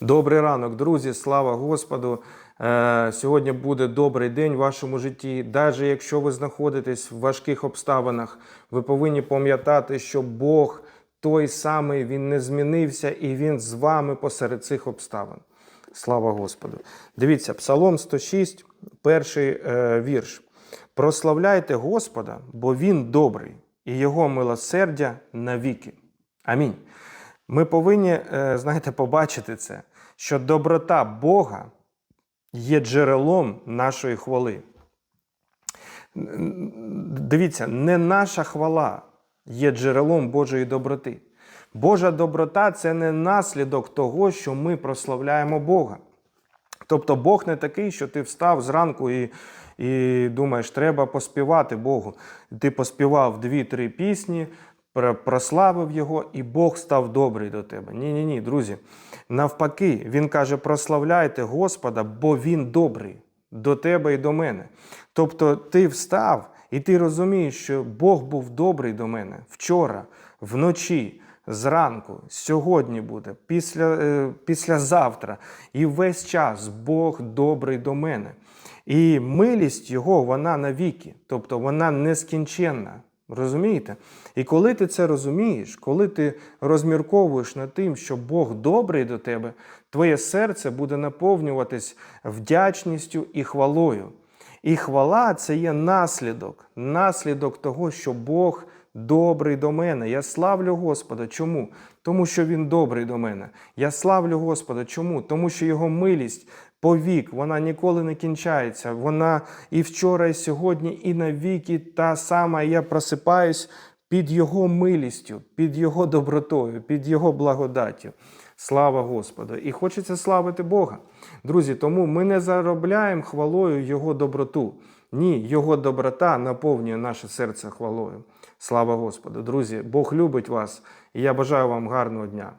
Добрий ранок, друзі! Слава Господу! Е, Сьогодні буде добрий день в вашому житті. Навіть якщо ви знаходитесь в важких обставинах, ви повинні пам'ятати, що Бог той самий, Він не змінився і Він з вами посеред цих обставин. Слава Господу! Дивіться, Псалом 106, перший е, вірш. Прославляйте Господа, бо Він добрий, і Його милосердя навіки. Амінь. Ми повинні, е, знаєте, побачити це, що доброта Бога є джерелом нашої хвали. Дивіться, не наша хвала є джерелом Божої доброти. Божа доброта це не наслідок того, що ми прославляємо Бога. Тобто Бог не такий, що ти встав зранку і, і думаєш, треба поспівати Богу. Ти поспівав дві-три пісні, прославив його, і Бог став добрий до тебе. Ні, ні, ні, друзі. Навпаки, він каже: прославляйте Господа, бо Він добрий до тебе і до мене. Тобто, ти встав і ти розумієш, що Бог був добрий до мене вчора, вночі. Зранку, сьогодні буде, після, е, післязавтра, і весь час Бог добрий до мене. І милість Його, вона навіки, тобто вона нескінченна. Розумієте? І коли ти це розумієш, коли ти розмірковуєш над тим, що Бог добрий до тебе, твоє серце буде наповнюватись вдячністю і хвалою. І хвала це є наслідок, наслідок того, що Бог добрий до мене. Я славлю Господа. Чому? Тому що Він добрий до мене. Я славлю Господа. Чому? Тому що Його милість повік, вона ніколи не кінчається. Вона і вчора, і сьогодні, і навіки та сама. Я просипаюсь під Його милістю, під Його добротою, під Його благодаттю. Слава Господу! І хочеться славити Бога. Друзі, тому ми не заробляємо хвалою Його доброту. Ні, Його доброта наповнює наше серце хвалою. Слава Господу! Друзі, Бог любить вас, і я бажаю вам гарного дня.